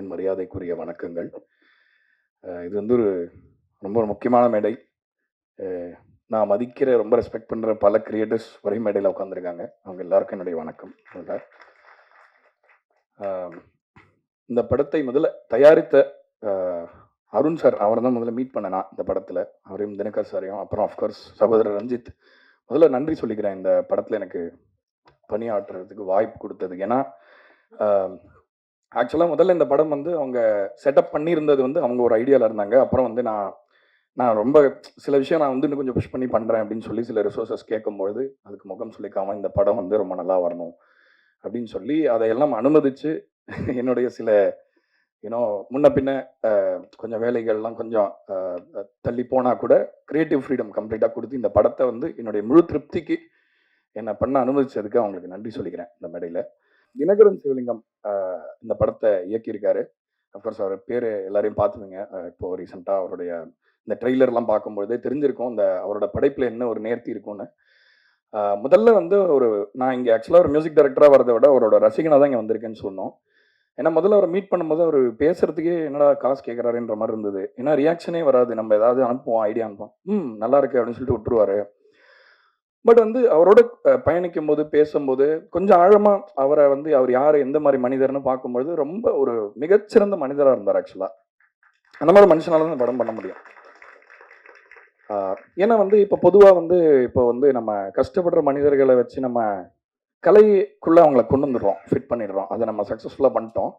என் மரியாதைக்குரிய வணக்கங்கள். இது வந்து ஒரு ரொம்ப ஒரு முக்கியமான மேடை. நான் மதிக்கிற ரொம்ப ரெஸ்பெக்ட் பண்ணுற பல கிரியேட்டர்ஸ் ஒரே மேடையில் உட்காந்துருக்காங்க அவங்க எல்லாருக்கும் என்னுடைய வணக்கம். இந்த படத்தை முதல்ல தயாரித்த அருண் சார் அவரை தான் முதல்ல மீட் பண்ண நான் இந்த படத்தில். அவரையும் தினகர் சாரையும் அப்புறம் அஃப்கோர்ஸ் சகோதரர் ரஞ்சித். முதல்ல நன்றி சொல்லிக்கிறேன் இந்த படத்தில் எனக்கு பணியாற்றுறதுக்கு வாய்ப்பு கொடுத்ததுக்கு. ஏன்னா ஆக்சுவலாக முதல்ல இந்த படம் வந்து அவங்க செட்டப் பண்ணியிருந்தது வந்து அவங்க ஒரு ஐடியாவில் இருந்தாங்க. அப்புறம் வந்து நான் நான் ரொம்ப சில விஷயம் நான் வந்து இன்னும் கொஞ்சம் புஷ் பண்ணி பண்ணுறேன் அப்படின்னு சொல்லி சில ரிசோர்ஸஸ் கேட்கும்பொழுது அதுக்கு முகம் சொல்லிக்காம இந்த படம் வந்து ரொம்ப நல்லா வரணும் அப்படின்னு சொல்லி அதையெல்லாம் அனுமதிச்சு என்னுடைய சில யூனோ முன்ன பின்ன கொஞ்சம் வேலைகள்லாம் கொஞ்சம் தள்ளி போனால் கூட க்ரியேட்டிவ் ஃப்ரீடம் கம்ப்ளீட்டாக கொடுத்து இந்த படத்தை வந்து என்னுடைய முழு திருப்திக்கு என்னை பண்ண அனுமதிச்சதுக்கு அவங்களுக்கு நன்றி சொல்லிக்கிறேன் இந்த மேடையில். தினகரன் சிவலிங்கம். இந்த படத்தை இயக்கியிருக்காரு. அஃப்கோர்ஸ் அவர் பேர் எல்லாரையும் பார்த்துருங்க இப்போ ரீசெண்டாக அவருடைய இந்த ட்ரெய்லர்லாம் பார்க்கும்பொழுதே தெரிஞ்சிருக்கும் இந்த அவரோட படைப்பில் என்ன ஒரு நேர்த்தி இருக்கும்னு. முதல்ல வந்து ஒரு நான் இங்கே ஆக்சுவலாக ஒரு மியூசிக் டைரக்டராக வரதை விட அவரோட ரசிகனாக தான் இங்கே வந்திருக்கேன்னு சொன்னோம். ஏன்னா முதல்ல அவரை மீட் பண்ணும்போது அவர் பேசுறதுக்கே என்னடா காசு கேட்குறாருன்ற மாதிரி இருந்தது. ஏன்னா ரியாக்ஷனே வராது. நம்ம ஏதாவது அனுப்புவோம் ஐடியா அனுப்புவோம். ம் நல்லா இருக்கு அப்படின்னு சொல்லிட்டு விட்டுருவாரு. பட் வந்து அவரோட பயணிக்கும் போது பேசும்போது கொஞ்சம் ஆழமா அவரை வந்து அவர் யார் எந்த மாதிரி மனிதர்னு பார்க்கும்பொழுது ரொம்ப ஒரு மிகச்சிறந்த மனிதராக இருந்தார் ஆக்சுவலா அந்த மாதிரி மனுஷனால தான் படம் பண்ண முடியும். ஏன்னா வந்து இப்போ பொதுவாக வந்து இப்போ வந்து நம்ம கஷ்டப்படுற மனிதர்களை வச்சு நம்ம கலைக்குள்ள அவங்கள கொண்டு வந்துடுறோம் ஃபிட் பண்ணிடுறோம். அதை நம்ம சக்ஸஸ்ஃபுல்லாக பண்ணிட்டோம்.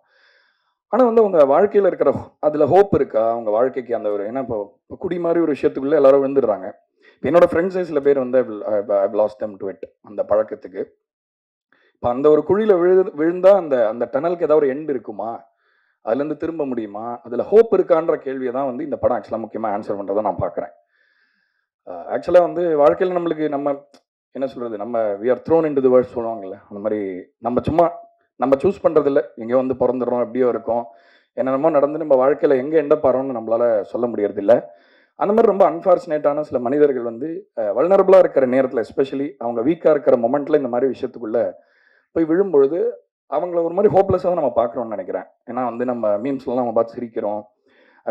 ஆனால் வந்து அவங்க வாழ்க்கையில் இருக்கிற அதில் ஹோப் இருக்கா? அவங்க வாழ்க்கைக்கு அந்த ஒரு ஏன்னா இப்போ குடி மாதிரி ஒரு விஷயத்துக்குள்ளே எல்லாரும் விழுந்துடுறாங்க. என்னோட ஃப்ரெண்ட்ஸே சில பேர் வந்து லாஸ்ட் them டு இட் அந்த பழக்கத்துக்கு. இப்போ அந்த ஒரு குழியில் விழு விழுந்தால் அந்த அந்த டனலுக்கு ஏதாவது ஒரு எண்ட் இருக்குமா? அதுலேருந்து திரும்ப முடியுமா? அதில் ஹோப் இருக்கான்ற கேள்வியை தான் வந்து இந்த படம் ஆக்சுவலாக முக்கியமாக ஆன்சர் பண்ணுறதை நான் பார்க்குறேன். ஆக்சுவலாக வந்து வாழ்க்கையில் நம்மளுக்கு நம்ம என்ன சொல்கிறது நம்ம we are thrown into world சொல்லுவாங்கல்ல அந்த மாதிரி நம்ம சும்மா நம்ம சூஸ் பண்ணுறதில்ல எங்கேயோ வந்து பிறந்துடுறோம் எப்படியோ இருக்கும். என்னென்னமோ நடந்து நம்ம வாழ்க்கையில் எங்கே எண்ட நம்மளால் சொல்ல முடியறதில்ல. அந்த மாதிரி ரொம்ப அன்ஃபார்ச்சுனேட்டான சில மனிதர்கள் வந்து வல்னரபுளாக இருக்கிற நேரத்தில் எஸ்பெஷலி அவங்க வீக்காக இருக்கிற மொமெண்ட்டில் இந்த மாதிரி விஷயத்துக்குள்ளே போய் விழும்பொழுது அவங்கள ஒரு மாதிரி ஹோப்லெஸ்ஸாக தான் நம்ம பார்க்குறோம்னு நினைக்கிறேன். ஏன்னா வந்து நம்ம மீம்ஸ்லாம் நம்ம பார்த்து சிரிக்கிறோம்.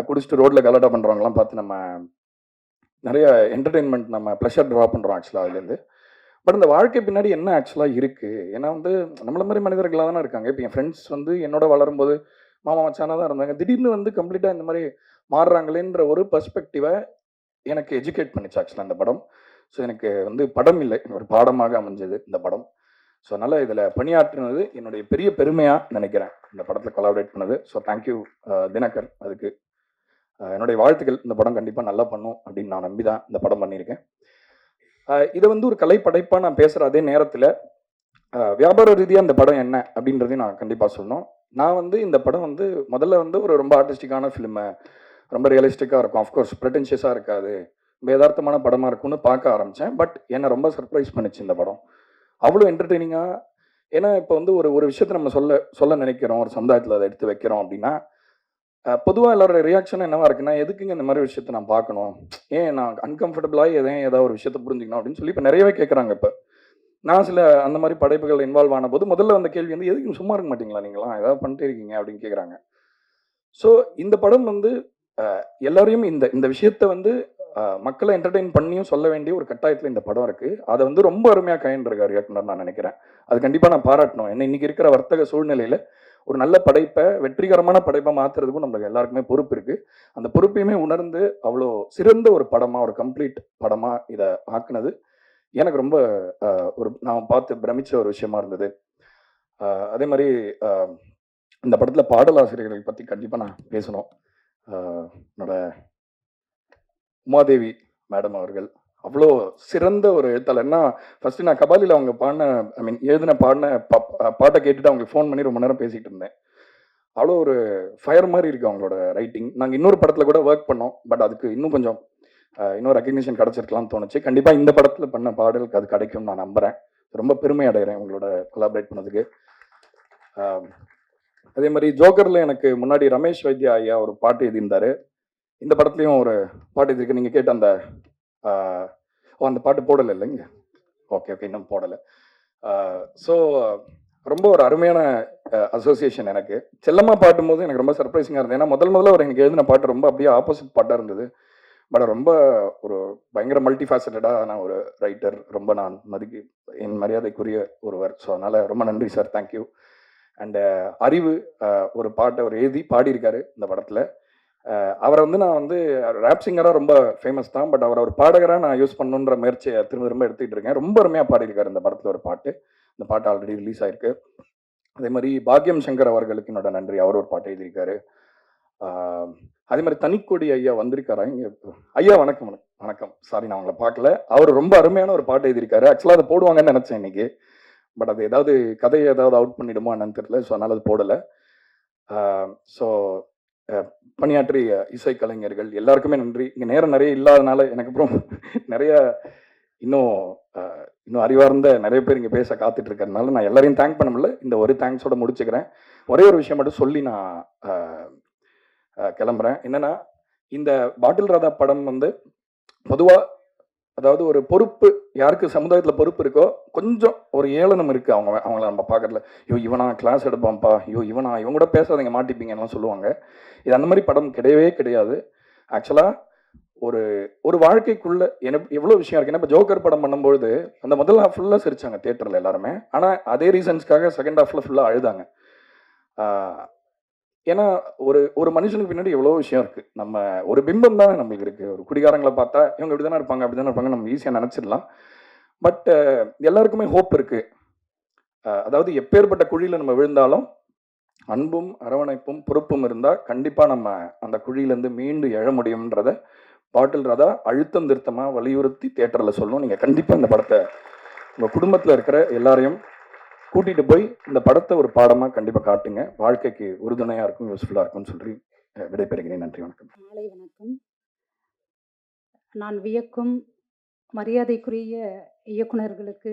குடிச்சிட்டு ரோட்டில் கலாட்டா பண்ணுறவங்களாம் பார்த்து நம்ம நிறைய என்டர்டெயின்மெண்ட் நம்ம ப்ளஷர் ட்ரா பண்ணுறோம் ஆக்சுவலாக அதுலேருந்து. பட் இந்த வாழ்க்கை பின்னாடி என்ன ஆக்சுவலாக இருக்குது ஏன்னா வந்து நம்மள மாதிரி மனிதர்களாக தானே இருக்காங்க. இப்போ என் ஃப்ரெண்ட்ஸ் வந்து என்னோட வளரும்போது மாமா மச்சானாக தான் இருந்தாங்க. திடீர்னு வந்து கம்ப்ளீட்டாக இந்த மாதிரி மாறுறாங்களேன்ற ஒரு பர்ஸ்பெக்டிவை எனக்கு எஜுகேட் பண்ணிச்சு ஆக்சுவலாக அந்த படம். ஸோ எனக்கு வந்து படம் இல்லை. ஒரு பாடமாக அமைஞ்சது இந்த படம். ஸோ அதனால் இதில் பணியாற்றினது என்னுடைய பெரிய பெருமையாக நினைக்கிறேன். இந்த படத்தில் கொலாபரேட் பண்ணது. ஸோ தேங்க்யூ தினகர் அதுக்கு. என்னுடைய வாழ்த்துக்கள். இந்த படம் கண்டிப்பாக நல்லா பண்ணும் அப்படின்னு நான் நம்பி தான் இந்த படம் பண்ணியிருக்கேன். இதை வந்து ஒரு கலை படைப்பாக நான் பேசுகிற அதே நேரத்தில் வியாபார ரீதியாக இந்த படம் என்ன அப்படின்றதையும் நான் கண்டிப்பாக சொல்லணும். நான் வந்து இந்த படம் வந்து முதல்ல வந்து ஒரு ரொம்ப ஆர்டிஸ்டிக்கான ஃபிலிமை ரொம்ப ரியலிஸ்டிக்காக இருக்கும். அஃப்கோர்ஸ் ப்ரெட்டன்ஷியஸாக இருக்காது. வேதார்த்தமான படமாக இருக்கும்னு பார்க்க ஆரம்பித்தேன் பட் என்னை ரொம்ப சர்ப்ரைஸ் பண்ணிச்சு இந்த படம். அவ்வளோ என்டர்டெய்னிங்காக ஏன்னா இப்போ வந்து ஒரு ஒரு விஷயத்தை நம்ம சொல்ல சொல்ல நினைக்கிறோம். ஒரு சமுதாயத்தில் அதை எடுத்து வைக்கிறோம் அப்படின்னா பொதுவாக எல்லாரோட ரியாக்ஷன் என்னவா இருக்குன்னா எதுக்குங்க இந்த மாதிரி விஷயத்தை நான் பார்க்கணும்? ஏன் நான் அன்கம்ஃபர்டபுளாக எதையும் ஏதாவது ஒரு விஷயத்தை புரிஞ்சுக்கணும் அப்படின்னு சொல்லி இப்போ நிறையவே கேட்குறாங்க இப்போ. நான் சில அந்த மாதிரி படைப்புகள் இன்வால்வ் ஆன போது முதல்ல அந்த கேள்வி வந்து எதுக்கும் சும்மா இருக்க மாட்டீங்களா நீங்களாம்? ஏதாவது பண்ணிட்டே இருக்கீங்க அப்படின்னு கேட்குறாங்க ஸோ இந்த படம் வந்து எல்லோரையும் எல்லாரையும் இந்த இந்த விஷயத்தை வந்து மக்களை என்டர்டெயின் பண்ணியும் சொல்ல வேண்டிய ஒரு கட்டாயத்தில் இந்த படம் இருக்குது அதை வந்து ரொம்ப அருமையாக கையண்டிருக்கார் இயக்குனர் நான் நினைக்கிறேன். அது கண்டிப்பாக நான் பாராட்டணும். ஏன்னா இன்றைக்கி இருக்கிற வர்த்தக சூழ்நிலையில் ஒரு நல்ல படைப்பை வெற்றிகரமான படைப்பை மாற்றுறதுக்கும் நம்மளுக்கு எல்லாருக்குமே பொறுப்பு இருக்குது அந்த பொறுப்பையுமே உணர்ந்து அவ்வளோ சிறந்த ஒரு படமாக ஒரு கம்ப்ளீட் படமாக இதை ஆக்குனது எனக்கு ரொம்ப ஒரு நான் பார்த்து பிரமிச்ச ஒரு விஷயமா இருந்தது. அதே மாதிரி இந்த படத்தில் பாடலாசிரியர்கள் பற்றி கண்டிப்பாக நான் பேசணும். என்னோட உமாதேவி மேடம் அவர்கள். அவ்வளோ சிறந்த ஒரு எழுத்தாளர்னா ஃபஸ்ட்டு நான் கபாலியில் அவங்க பாடின ஐ மீன் எழுதின பாடின பா- பாட்டை கேட்டுட்டு அவங்களுக்கு ஃபோன் பண்ணி ரொம்ப நேரம் பேசிகிட்டு இருந்தேன். அவ்வளோ ஒரு ஃபயர் மாதிரி இருக்குது அவங்களோட ரைட்டிங் நாங்கள் இன்னொரு படத்தில் கூட ஒர்க் பண்ணோம். பட் அதுக்கு இன்னும் கொஞ்சம் இன்னும் ரெக்கக்னிஷன் கிடச்சிருக்கலாம்னு தோணுச்சு. கண்டிப்பாக இந்த படத்தில் பண்ண பாடலுக்கு அது கிடைக்கும் நான் நம்புகிறேன் ரொம்ப பெருமை அடைகிறேன் உங்களோட கொலாபரேட் பண்ணதுக்கு. அதே மாதிரி ஜோக்கரில் எனக்கு முன்னாடி ரமேஷ் வைத்யா ஐயா ஒரு பாட்டு எழுதியிருந்தாரு. இந்த படத்துலையும் ஒரு பாட்டு எழுதிருக்கு நீங்கள் கேட்ட அந்த ஓ அந்த பாட்டு போடலை இல்லைங்க? ஓகே ஓகே இன்னும் போடலை. ஸோ ரொம்ப ஒரு அருமையான அசோசியேஷன் எனக்கு. செல்லம்மா பாட்டும்போது எனக்கு ரொம்ப சர்ப்ரைசிங்காக இருந்தது. ஏன்னா முதல் முதல்ல அவர் எனக்கு எழுதின பாட்டு ரொம்ப அப்படியே ஆப்போசிட் பாட்டாக இருந்தது. பட் ரொம்ப ஒரு பயங்கர மல்டி ஃபேசட்டடான ஒரு ரைட்டர் ரொம்ப நான் மதிக்கு என் மரியாதைக்குரிய ஒருவர். ஸோ அதனால் ரொம்ப நன்றி சார் தேங்க்யூ அண்டு அறிவு ஒரு பாட்டை அவர் எழுதி பாடியிருக்காரு இந்த படத்தில். அவரை வந்து நான் வந்து ரேப் சிங்கராக ரொம்ப ஃபேமஸ் தான். பட் அவர் ஒரு பாடகராக நான் யூஸ் பண்ணணுன்ற முயற்சியை திரும்ப திரும்ப எடுத்துக்கிட்டு இருக்கேன். ரொம்ப அருமையாக பாடியிருக்காரு இந்த படத்தில் ஒரு பாட்டு. இந்த பாட்டு ஆல்ரெடி ரிலீஸ் ஆயிருக்கு. அதே மாதிரி பாக்யம் சங்கர் அவர்களுக்கு என்னோட நன்றி. அவர் ஒரு பாட்டு எழுதியிருக்காரு. அதே மாதிரி தனிக்கொடி ஐயா வந்திருக்காரா? இங்க ஐயா வணக்கம் வணக்கம். வணக்கம். சாரி நான் அவங்கள பார்க்கல. அவர் ரொம்ப அருமையான ஒரு பாட்டு எழுதியிருக்காரு. ஆக்சுவலாக அதை போடுவாங்கன்னு நினச்சேன் இன்னைக்கு. பட் அது ஏதாவது கதையை ஏதாவது அவுட் பண்ணிடுமோ என்னன்னு தெரியல. ஸோ அதனால் அது போடலை. ஸோ பணியாற்றிய இசைக்கலைஞர்கள் எல்லாருக்குமே நன்றி. இங்கே நேரம் நிறைய இல்லாதனால எனக்கு அப்புறம் நிறைய இன்னும் இன்னும் அறிவார்ந்த நிறைய பேர் இங்கே பேச காத்துட்டு இருக்கிறதுனால நான் எல்லாரையும் தேங்க் பண்ண முடியல. இந்த ஒரு தேங்க்ஸோட முடிச்சுக்கிறேன். ஒரே ஒரு விஷயம் மட்டும் சொல்லி நான் கிளம்புறேன். என்னன்னா இந்த பாட்டில் ராதா படம் வந்து பொதுவாக அதாவது ஒரு பொறுப்பு யாருக்கு சமுதாயத்தில் பொறுப்பு இருக்கோ கொஞ்சம் ஒரு ஏளனம் இருக்குது அவங்க அவங்கள நம்ம பார்க்கறதுல ஐயோ இவனா கிளாஸ் எடுப்பான்ப்பா. ஐயோ இவனா இவங்க கூட பேசாதீங்க மாட்டிப்பீங்கலாம் சொல்லுவாங்க. இது அந்த மாதிரி படம் கிடையவே கிடையாது. ஆக்சுவலாக ஒரு ஒரு வாழ்க்கைக்குள்ள எனக்கு எவ்வளோ விஷயம் இருக்கு. இப்போ ஜோக்கர் படம் பண்ணும்பொழுது அந்த முதல் ஹாஃப் ஃபுல்லாக சிரிச்சாங்க தேட்டரில் எல்லாருமே. ஆனால் அதே ரீசன்ஸ்க்காக செகண்ட் ஹாஃபில் ஃபுல்லாக அழுதாங்க. ஏன்னா ஒரு ஒரு மனுஷனுக்கு பின்னாடி எவ்வளோ விஷயம் இருக்கு. நம்ம ஒரு பிம்பம் தானே நம்மளுக்கு இருக்கு. ஒரு குடிகாரங்களை பார்த்தா இவங்க இப்படி தானே இருப்பாங்க அப்படி தானே இருப்பாங்க நம்ம ஈஸியாக நினச்சிடலாம். பட் எல்லாருக்குமே ஹோப் இருக்கு. அதாவது எப்பேற்பட்ட குழியில் நம்ம விழுந்தாலும் அன்பும் அரவணைப்பும் பொறுப்பும் இருந்தால் கண்டிப்பாக நம்ம அந்த குழியிலேருந்து மீண்டு எழ முடியும்ன்றத பாட்டில் ராதா அழுத்தம் திருத்தமாக வலியுறுத்தி தேட்டரில் சொல்லணும். நீங்கள் கண்டிப்பாக இந்த படத்தை உங்கள் குடும்பத்தில் இருக்கிற எல்லாரையும் கூட்டிகிட்டு போய் இந்த படத்தை ஒரு பாடமாக கண்டிப்பாக காட்டுங்க. வாழ்க்கைக்கு உறுதுணையாக இருக்கும் யூஸ்ஃபுல்லாக இருக்கும்னு சொல்லி விடைபெறுகிறேன். நன்றி வணக்கம். மாலை வணக்கம். நான் வியக்கும் மரியாதைக்குரிய இயக்குனர்களுக்கு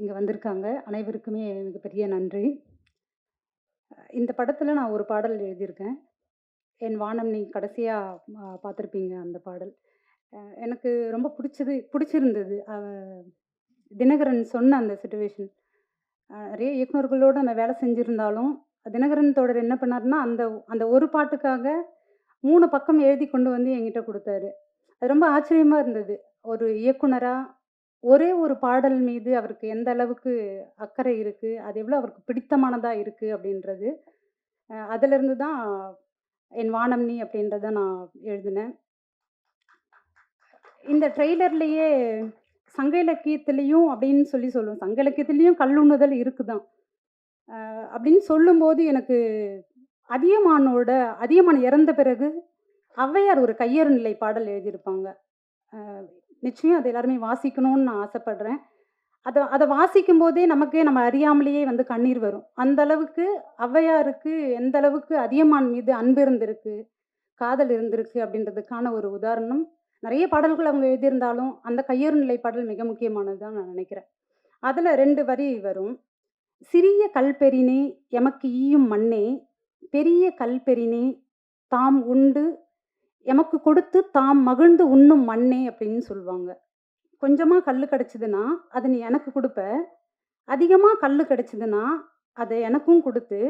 இங்கே வந்திருக்காங்க. அனைவருக்குமே மிகப்பெரிய நன்றி. இந்த படத்தில் நான் ஒரு பாடல் எழுதியிருக்கேன். என் வானம் நீ கடைசியாக பார்த்துருப்பீங்க அந்த பாடல். எனக்கு ரொம்ப பிடிச்சது பிடிச்சிருந்தது. தினகரன் சொன்ன அந்த சுச்சுவேஷன் நிறைய இயக்குனர்களோடு நம்ம வேலை செஞ்சுருந்தாலும் தினகரன் தொடர் என்ன பண்ணாருன்னா அந்த அந்த ஒரு பாட்டுக்காக மூணு பக்கம் எழுதி கொண்டு வந்து என்கிட்ட கொடுத்தாரு. அது ரொம்ப ஆச்சரியமாக இருந்தது. ஒரு இயக்குனராக ஒரே ஒரு பாடல் மீது அவருக்கு எந்த அளவுக்கு அக்கறை இருக்குது அது எவ்வளோ அவருக்கு பிடித்தமானதாக இருக்குது அப்படின்றது. அதிலிருந்து தான் என் வானம் நீ அப்படின்றத நான் எழுதினேன். இந்த ட்ரெய்லர்லேயே சங்க இலக்கியத்துலேயும் அப்படின்னு சொல்லி சொல்லுவோம். சங்க இலக்கியத்திலையும் கல்லுண்ணுதல் இருக்குதான். அப்படின்னு சொல்லும்போது எனக்கு அதியமானோட அதியமான் இறந்த பிறகு ஔவையார் ஒரு கையறு நிலை பாடல் எழுதியிருப்பாங்க. நிச்சயம் அதை எல்லாருமே வாசிக்கணும்னு நான் ஆசைப்படுறேன். அதை அதை வாசிக்கும் போதே நமக்கே நம்ம அறியாமலேயே வந்து கண்ணீர் வரும். அந்த அளவுக்கு ஔவையாருக்கு எந்த அளவுக்கு அதியமான் மீது அன்பு இருந்திருக்கு காதல் இருந்திருக்கு அப்படின்றதுக்கான ஒரு உதாரணம் நிறைய பாடல்கள் அவங்க எழுதியிருந்தாலும் அந்த கையொரு நிலை பாடல் மிக முக்கியமானது தான் நான் நினைக்கிறேன். அதில் ரெண்டு வரி வரும். சிறிய கல்பெறினே எமக்கு ஈயும் மண்ணே பெரிய கல்பெறினே தாம் உண்டு எமக்கு கொடுத்து தாம் மகிழ்ந்து உண்ணும் மண்ணே அப்படின்னு சொல்லுவாங்க. கொஞ்சமாக கல் கிடச்சிதுன்னா அதை நீ எனக்கு கொடுப்ப. அதிகமாக கல் கிடச்சிதுன்னா அதை எனக்கும் கொடுத்து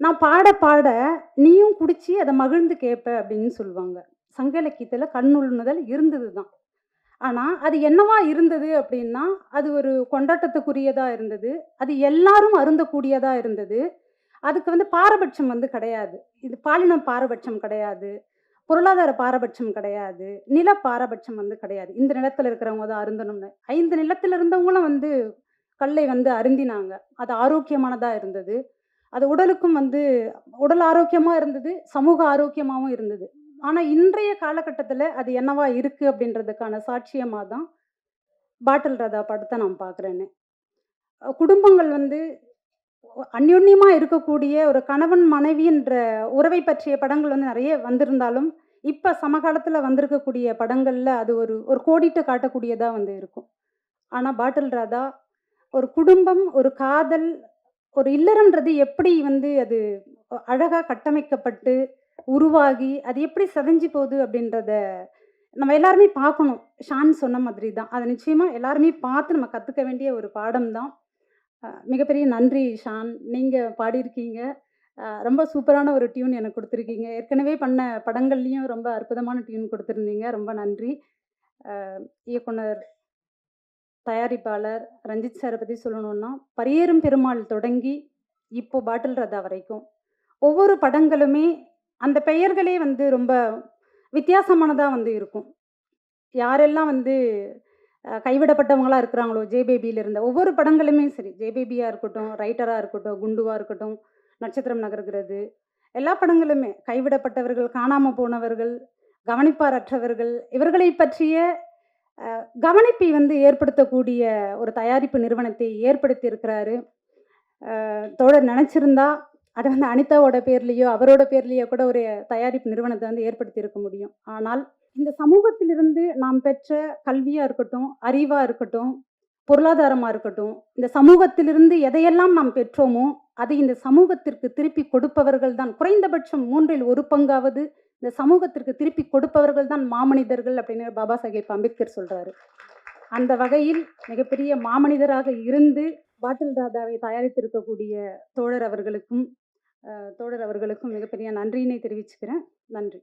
நான் பாட பாட நீயும் குடிச்சு அதை மகிழ்ந்து கேட்ப அப்படின்னு சொல்லுவாங்க. சங்க இலக்கியத்தில் கண்ணுள்ளுதல் இருந்தது தான் ஆனால் அது என்னவா இருந்தது அப்படின்னா அது ஒரு கொண்டாட்டத்துக்குரியதாக இருந்தது. அது எல்லாரும் அருந்தக்கூடியதாக இருந்தது. அதுக்கு வந்து பாரபட்சம் வந்து கிடையாது. இது பாலின பாரபட்சம் கிடையாது. பொருளாதார பாரபட்சம் கிடையாது. நில பாரபட்சம் வந்து கிடையாது. இந்த நிலத்தில் இருக்கிறவங்க தான் அருந்தணும்னு. ஐந்து நிலத்தில் இருந்தவங்களும் வந்து கல்லை வந்து அருந்தினாங்க. அது ஆரோக்கியமானதாக இருந்தது. அது உடலுக்கும் வந்து உடல் ஆரோக்கியமாக இருந்தது. சமூக ஆரோக்கியமாகவும் இருந்தது. ஆனால் இன்றைய காலகட்டத்தில் அது என்னவா இருக்குது அப்படின்றதுக்கான சாட்சியமாக தான் பாட்டில் ரதா படத்தை நான் பார்க்குறேன்னு குடும்பங்கள் வந்து அந்யோன்யமாக இருக்கக்கூடிய ஒரு கணவன் மனைவின்ற உறவை பற்றிய படங்கள் வந்து நிறைய வந்திருந்தாலும் இப்போ சமகாலத்தில் வந்திருக்கக்கூடிய படங்களில் அது ஒரு ஒரு கோடிட்டு காட்டக்கூடியதாக வந்து இருக்கும். ஆனால் பாட்டில் ராதா ஒரு குடும்பம் ஒரு காதல் ஒரு இல்லறன்றது எப்படி வந்து அது அழகாக கட்டமைக்கப்பட்டு உருவாகி அது எப்படி செதஞ்சு போகுது அப்படின்றத நம்ம எல்லாருமே பார்க்கணும். ஷான் சொன்ன மாதிரி தான். அதை நிச்சயமாக எல்லாருமே பார்த்து நம்ம கற்றுக்க வேண்டிய ஒரு பாடம் தான். மிகப்பெரிய நன்றி ஷான். நீங்கள் பாடியிருக்கீங்க. ரொம்ப சூப்பரான ஒரு டியூன் எனக்கு கொடுத்துருக்கீங்க. ஏற்கனவே பண்ண படங்கள்லேயும் ரொம்ப அற்புதமான டியூன் கொடுத்துருந்தீங்க. ரொம்ப நன்றி. இயக்குனர் தயாரிப்பாளர் ரஞ்சித் சாரை பற்றி சொல்லணும்னா பரியேறும் பெருமாள் தொடங்கி இப்போ பாட்டில் ரதா வரைக்கும் ஒவ்வொரு படங்களுமே அந்த பெயர்களே வந்து ரொம்ப வித்தியாசமானதாக வந்து இருக்கும். யாரெல்லாம் வந்து கைவிடப்பட்டவங்களாக கைவிடப்பட்டவங்களா இருக்கிறாங்களோ ஜேபேபியில் இருந்த ஒவ்வொரு படங்களுமே சரி. ஜேபேபியாக இருக்கட்டும் ரைட்டராக இருக்கட்டும் குண்டுவாக இருக்கட்டும் நட்சத்திரம் நகர்கிறது. எல்லா படங்களுமே கைவிடப்பட்டவர்கள் காணாமல் போனவர்கள் கவனிப்பாரற்றவர்கள் இவர்களை பற்றிய கவனிப்பை வந்து ஏற்படுத்தக்கூடிய ஒரு தயாரிப்பு நிறுவனத்தை ஏற்படுத்தி இருக்கிறாரு. தோழர் நினச்சிருந்தா அதை வந்து அனிதாவோட பேர்லேயோ அவரோட பேர்லேயோ கூட ஒரு தயாரிப்பு நிறுவனத்தை வந்து ஏற்படுத்தி இருக்க முடியும். ஆனால் இந்த சமூகத்திலிருந்து நாம் பெற்ற கல்வியாக இருக்கட்டும் அறிவாக இருக்கட்டும் பொருளாதாரமாக இருக்கட்டும் இந்த சமூகத்திலிருந்து எதையெல்லாம் நாம் பெற்றோமோ அதை இந்த சமூகத்திற்கு திருப்பி கொடுப்பவர்கள் தான். குறைந்தபட்சம் மூன்றில் ஒரு பங்காவது இந்த சமூகத்திற்கு திருப்பி கொடுப்பவர்கள் தான் மாமனிதர்கள் அப்படின்னு பாபா சாஹேப் அம்பேத்கர் சொல்கிறாரு அந்த வகையில் மிகப்பெரிய மாமனிதராக இருந்து பாட்டில் தாதாவை தயாரித்திருக்கக்கூடிய தோழர் அவர்களுக்கும் தோழர் அவர்களுக்கும் மிகப்பெரிய நன்றியினை தெரிவிச்சுக்கிறேன். நன்றி.